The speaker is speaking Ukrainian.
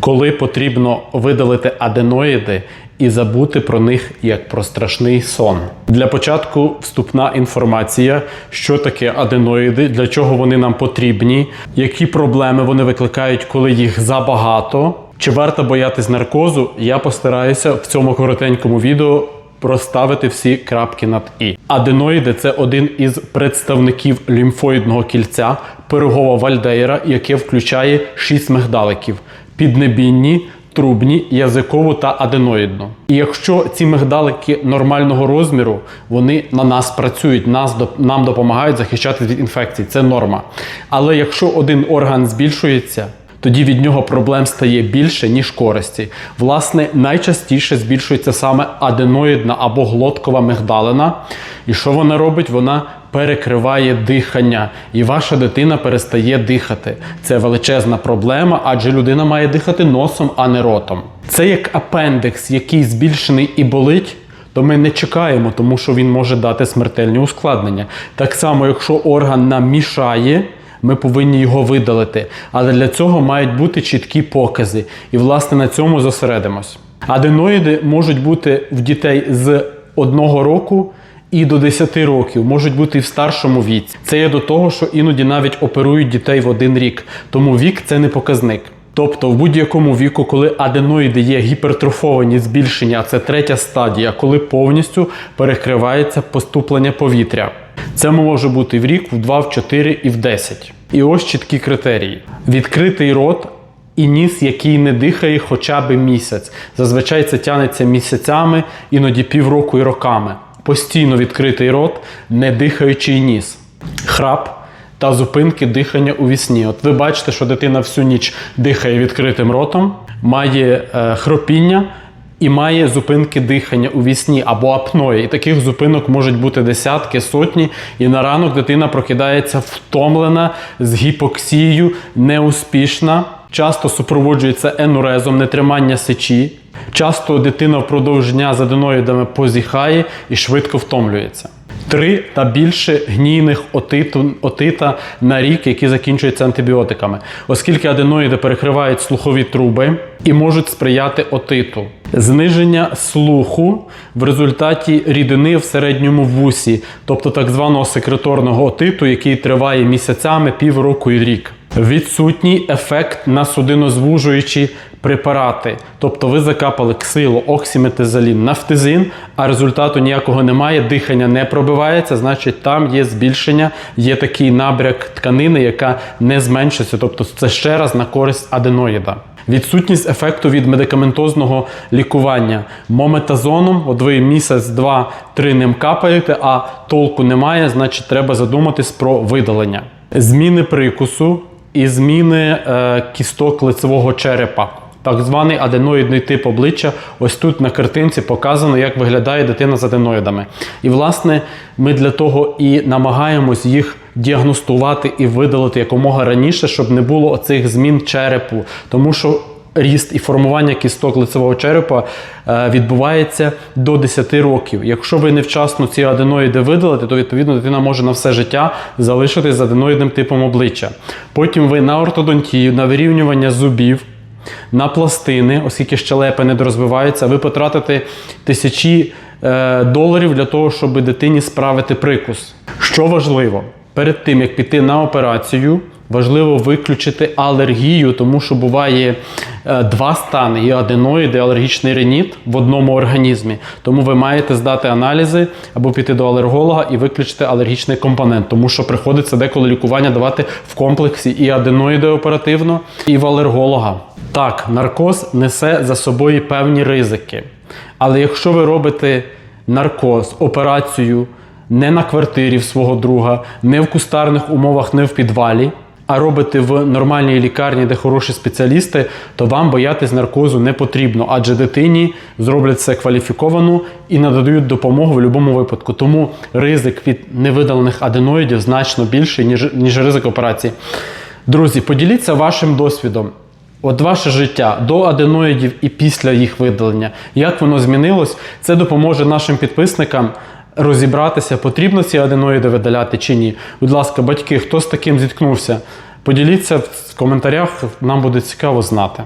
коли потрібно видалити аденоїди і забути про них як про страшний сон. Для початку вступна інформація, що таке аденоїди, для чого вони нам потрібні, які проблеми вони викликають, коли їх забагато. Чи варто боятись наркозу? Я постараюся в цьому коротенькому відео проставити всі крапки над і. Аденоїди це один із представників лімфоїдного кільця пирогова вальдеєра, яке включає шість мигдаликів: піднебінні, трубні, язикову та аденоїдну. І якщо ці мигдалики нормального розміру, вони на нас працюють, нас нам допомагають захищати від інфекцій. Це норма. Але якщо один орган збільшується, тоді від нього проблем стає більше, ніж користі. Власне, найчастіше збільшується саме аденоїдна або глоткова мигдалина. І що вона робить? Вона перекриває дихання, і ваша дитина перестає дихати. Це величезна проблема, адже людина має дихати носом, а не ротом. Це як апендикс, який збільшений і болить. То ми не чекаємо, тому що він може дати смертельні ускладнення. Так само, якщо орган нам мішає, ми повинні його видалити. Але для цього мають бути чіткі покази. І, власне, на цьому зосередимось. Аденоїди можуть бути в дітей з одного року і до 10 років, можуть бути і в старшому віці. Це є до того, що іноді навіть оперують дітей в один рік. Тому вік це не показник. Тобто в будь-якому віку, коли аденоїди є гіпертрофовані збільшення, це третя стадія, коли повністю перекривається поступлення повітря. Це може бути в рік, в 2, в 4 і в 10. І ось чіткі критерії: відкритий рот і ніс, який не дихає хоча б місяць. Зазвичай це тягнеться місяцями, іноді півроку і роками. Постійно відкритий рот, не дихаючий ніс. Храп та зупинки дихання у вісні. От ви бачите, що дитина всю ніч дихає відкритим ротом, має е, хропіння і має зупинки дихання у вісні або апної. І таких зупинок можуть бути десятки, сотні. І на ранок дитина прокидається втомлена з гіпоксією, неуспішна. Часто супроводжується енурезом, нетримання сечі. Часто дитина впродовж дня з аденоїдами позіхає і швидко втомлюється. Три та більше гнійних отиту, отита на рік, які закінчуються антибіотиками, оскільки аденоїди перекривають слухові труби і можуть сприяти отиту. Зниження слуху в результаті рідини в середньому вусі, тобто так званого секреторного отиту, який триває місяцями, півроку і рік. Відсутній ефект на судинозвужуючі препарати. Тобто ви закапали ксило, оксиметизалін, нафтизин, а результату ніякого немає, дихання не пробивається, значить там є збільшення, є такий набряк тканини, яка не зменшиться. Тобто це ще раз на користь аденоїда. Відсутність ефекту від медикаментозного лікування мометазоном, от ви місяць, два, три ним капаєте, а толку немає, значить треба задуматись про видалення. Зміни прикусу і зміни е, кісток лицевого черепа. Так званий аденоїдний тип обличчя. Ось тут на картинці показано, як виглядає дитина з аденоїдами. І, власне, ми для того і намагаємось їх діагностувати і видалити якомога раніше, щоб не було оцих змін черепу. Тому що ріст і формування кісток лицевого черепа е, відбувається до 10 років. Якщо ви невчасно ці аденоїди видалите, то відповідно дитина може на все життя залишитись з аденоїдним типом обличчя. Потім ви на ортодонтію, на вирівнювання зубів. На пластини, оскільки щелепи не дорозвиваються, ви потратите тисячі е, доларів для того, щоб дитині справити прикус. Що важливо, перед тим як піти на операцію, важливо виключити алергію, тому що буває е, два стани: є аденоїд і алергічний реніт в одному організмі. Тому ви маєте здати аналізи або піти до алерголога і виключити алергічний компонент, тому що приходиться деколи лікування давати в комплексі і аденоїди оперативно, і в алерголога. Так, наркоз несе за собою певні ризики. Але якщо ви робите наркоз, операцію не на квартирі в свого друга, не в кустарних умовах, не в підвалі, а робите в нормальній лікарні, де хороші спеціалісти, то вам боятись наркозу не потрібно, адже дитині зроблять все кваліфіковано і надають допомогу в будь-якому випадку. Тому ризик від невидалених аденоїдів значно більший, ніж, ніж ризик операції. Друзі, поділіться вашим досвідом. От ваше життя до аденоїдів і після їх видалення, як воно змінилось, це допоможе нашим підписникам розібратися, потрібно ці аденоїди видаляти чи ні. Будь ласка, батьки, хто з таким зіткнувся, поділіться в коментарях, нам буде цікаво знати.